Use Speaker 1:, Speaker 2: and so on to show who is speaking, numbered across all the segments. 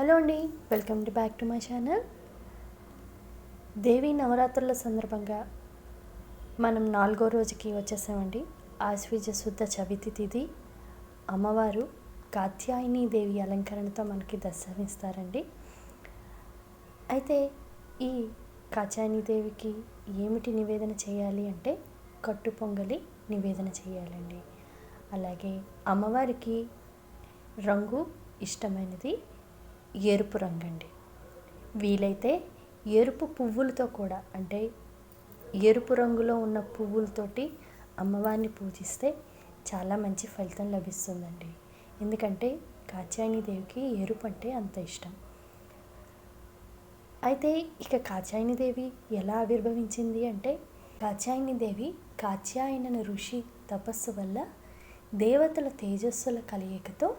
Speaker 1: Hello అండి welcome to back to my channel. Devi నవరాత్రుల సందర్భంగా మనం నాలుగో రోజుకి వచ్చేసామండి. ఆశ్వీజ శుద్ధ చవితి తిథి. అమ్మవారు కాత్యాయని దేవి అలంకరణతో మనకి దర్శనమిస్తారండి అయితే ఈ కాత్యాయని దేవికి ఏమిటి నివేదన చేయాలి అంటే కట్టు పొంగలి నివేదన చేయాలండి. అలాగే అమ్మవారికి రంగు ఇష్టమైనది ఎరుపు రంగు అండి వీలైతే ఎరుపు పువ్వులతో కూడా అంటే ఎరుపు రంగులో ఉన్న పువ్వులతోటి అమ్మవారిని పూజిస్తే చాలా మంచి ఫలితం లభిస్తుందండి. ఎందుకంటే కాచాయని దేవికి ఎరుపు అంటే అంత ఇష్టం. అయితే ఇక కాచాయని దేవి ఎలా ఆవిర్భవించింది అంటే కాచాయని దేవి కాత్యాయన ఋషి తపస్సు వల్ల దేవతల తేజస్సుల కలయికతో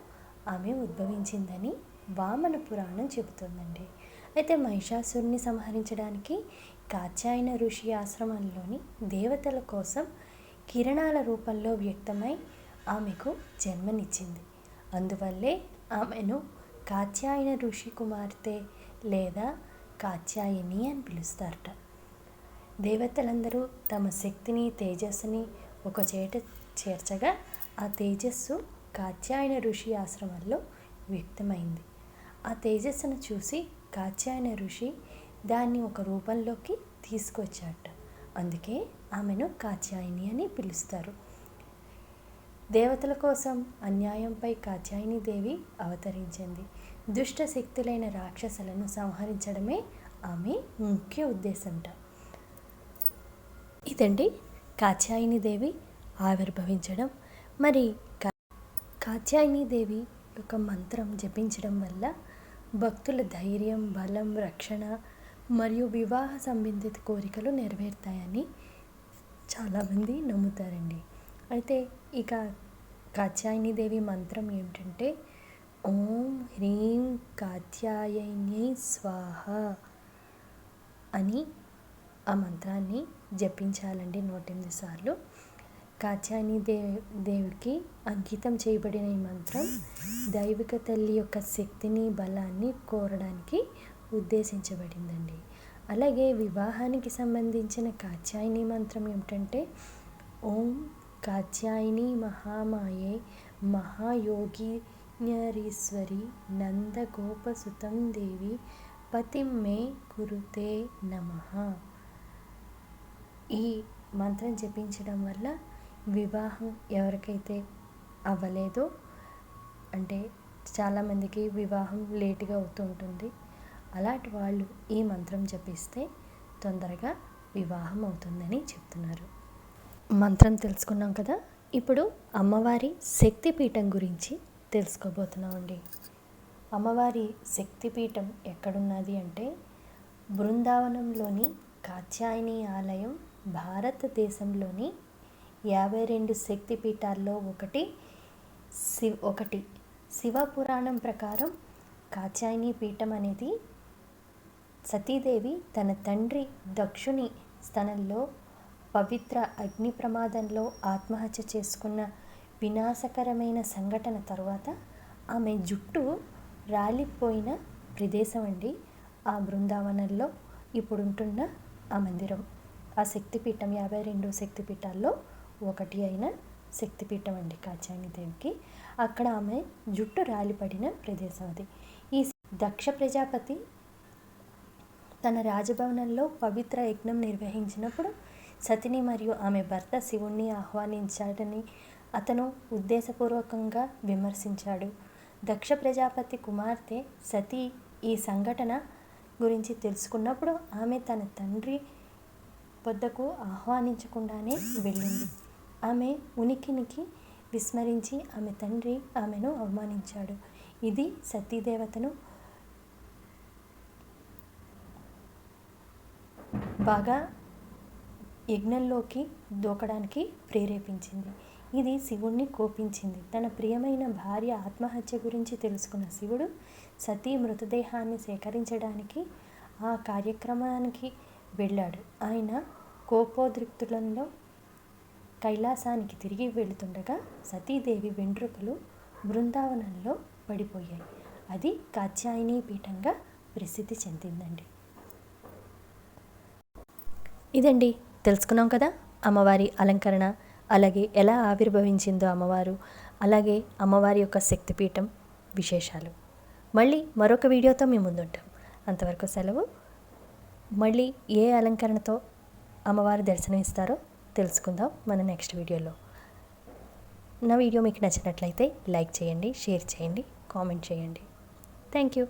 Speaker 1: ఆమె ఉద్భవించిందని వామన పురాణం చెబుతుందండి. అయితే మహిషాసురుని సంహరించడానికి కాత్యాయన ఋషి ఆశ్రమంలోని దేవతల కోసం కిరణాల రూపంలో వ్యక్తమై ఆమెకు జన్మనిచ్చింది. అందువల్లే ఆమెను కాత్యాయన ఋషి కుమార్తె లేదా కాత్యాయని అని పిలుస్తారట. దేవతలందరూ తమ శక్తిని తేజస్సుని ఒక చేట చేర్చగా ఆ తేజస్సు కాత్యాయన ఋషి ఆశ్రమంలో వ్యక్తమైంది. ఆ తేజస్సును చూసి కాత్యాయన ఋషి దాన్ని ఒక రూపంలోకి తీసుకొచ్చాట. అందుకే ఆమెను కాత్యాయని అని పిలుస్తారు. దేవతల కోసం అన్యాయంపై కాత్యాయని దేవి అవతరించింది. దుష్ట శక్తులైన రాక్షసులను సంహరించడమే ఆమె ముఖ్య ఉద్దేశంట. ఇదండి కాత్యాయని దేవి ఆవిర్భవించడం. మరి కా- కాత్యాయని దేవి యొక్క మంత్రం జపించడం వల్ల భక్తుల ధైర్యం బలం రక్షణ మరియు వివాహ సంబంధిత కోరికలు నెరవేరుతాయని చాలామంది నమ్ముతారండి. అయితే ఇక కాత్యాయని దేవి మంత్రం ఏమిటంటే ఓం హ్రీం కాత్యాయని స్వాహ అని ఆ మంత్రాన్ని జపించాలండి నూట ఎనిమిది సార్లు. కాచాని దేవ్ దేవికి అంకితం చేయబడిన ఈ మంత్రం దైవిక తల్లి యొక్క శక్తిని బలాన్ని కోరడానికి ఉద్దేశించబడిందండి. అలాగే వివాహానికి సంబంధించిన కాత్యాయని మంత్రం ఏమిటంటే ఓం కాత్యాయని మహామాయే మహాయోగిన్యరీశ్వరి నందగోపసుతం దేవి పతిం మే కురుతే నమః. ఈ మంత్రం జపించడం వల్ల వివాహం ఎవరికైతే అవ్వలేదో అంటే చాలామందికి వివాహం లేటుగా అవుతూ ఉంటుంది. అలాంటి వాళ్ళు ఈ మంత్రం జపిస్తే తొందరగా వివాహం అవుతుందని చెప్తున్నారు. మంత్రం తెలుసుకున్నాం కదా? ఇప్పుడు అమ్మవారి శక్తిపీఠం గురించి తెలుసుకోబోతున్నామండి. అమ్మవారి శక్తిపీఠం ఎక్కడున్నది అంటే బృందావనంలోని కాత్యాయని ఆలయం భారతదేశంలోని యాభై రెండు శక్తిపీఠాల్లో ఒకటి శి ఒకటి. శివపురాణం ప్రకారం కాత్యాయని పీఠం అనేది సతీదేవి తన తండ్రి దక్షుని స్థలంలో పవిత్ర అగ్ని ప్రమాదంలో ఆత్మహత్య చేసుకున్న వినాశకరమైన సంఘటన తర్వాత ఆమె జుట్టు రాలిపోయిన ప్రదేశం అండి. ఆ బృందావనంలో ఇప్పుడుంటున్న ఆ మందిరం. ఆ శక్తిపీఠం యాభై రెండు శక్తిపీఠాల్లో ఒకటి అయిన శక్తిపీఠం అండి కాచాయని దేవికి. అక్కడ ఆమె జుట్టు రాలిపడిన ప్రదేశం అది. ఈ దక్ష ప్రజాపతి తన రాజభవనంలో పవిత్ర యజ్ఞం నిర్వహించినప్పుడు సతిని మరియు ఆమె భర్త శివుణ్ణి ఆహ్వానించాడని అతను ఉద్దేశపూర్వకంగా విమర్శించాడు. దక్ష ప్రజాపతి కుమార్తె సతి ఈ సంఘటన గురించి తెలుసుకున్నప్పుడు ఆమె తన తండ్రి వద్దకు ఆహ్వానించకుండానే వెళ్ళింది. ఆమె ఉనికినికి విస్మరించి ఆమె తండ్రి ఆమెను అవమానించాడు. ఇది సతీదేవతను బాగా యజ్ఞంలోకి దూకడానికి ప్రేరేపించింది. ఇది శివుణ్ణి కోపించింది. తన ప్రియమైన భార్య ఆత్మహత్య గురించి తెలుసుకున్న శివుడు సతీ మృతదేహాన్ని సేకరించడానికి ఆ కార్యక్రమానికి వెళ్ళాడు. ఆయన కోపోద్రిక్తులలో కైలాసానికి తిరిగి వెళుతుండగా సతీదేవి వెంట్రుకలు బృందావనంలో పడిపోయాయి. అది కాత్యాయని పీఠంగా ప్రసిద్ధి చెందిందండి. ఇదండి. తెలుసుకున్నాం కదా? అమ్మవారి అలంకరణ. అలాగే ఎలా ఆవిర్భవించిందో అమ్మవారు. అలాగే అమ్మవారి యొక్క శక్తిపీఠం విశేషాలు. మళ్ళీ మరొక వీడియోతో మేము ముందుంటాం. అంతవరకు సెలవు. మళ్ళీ ఏ అలంకరణతో అమ్మవారు దర్శనం ఇస్తారో తెలుసుకుందాం మన నెక్స్ట్ వీడియోలో. నా వీడియో మీకు నచ్చినట్లయితే లైక్ చేయండి షేర్ చేయండి కామెంట్ చేయండి. Thank you.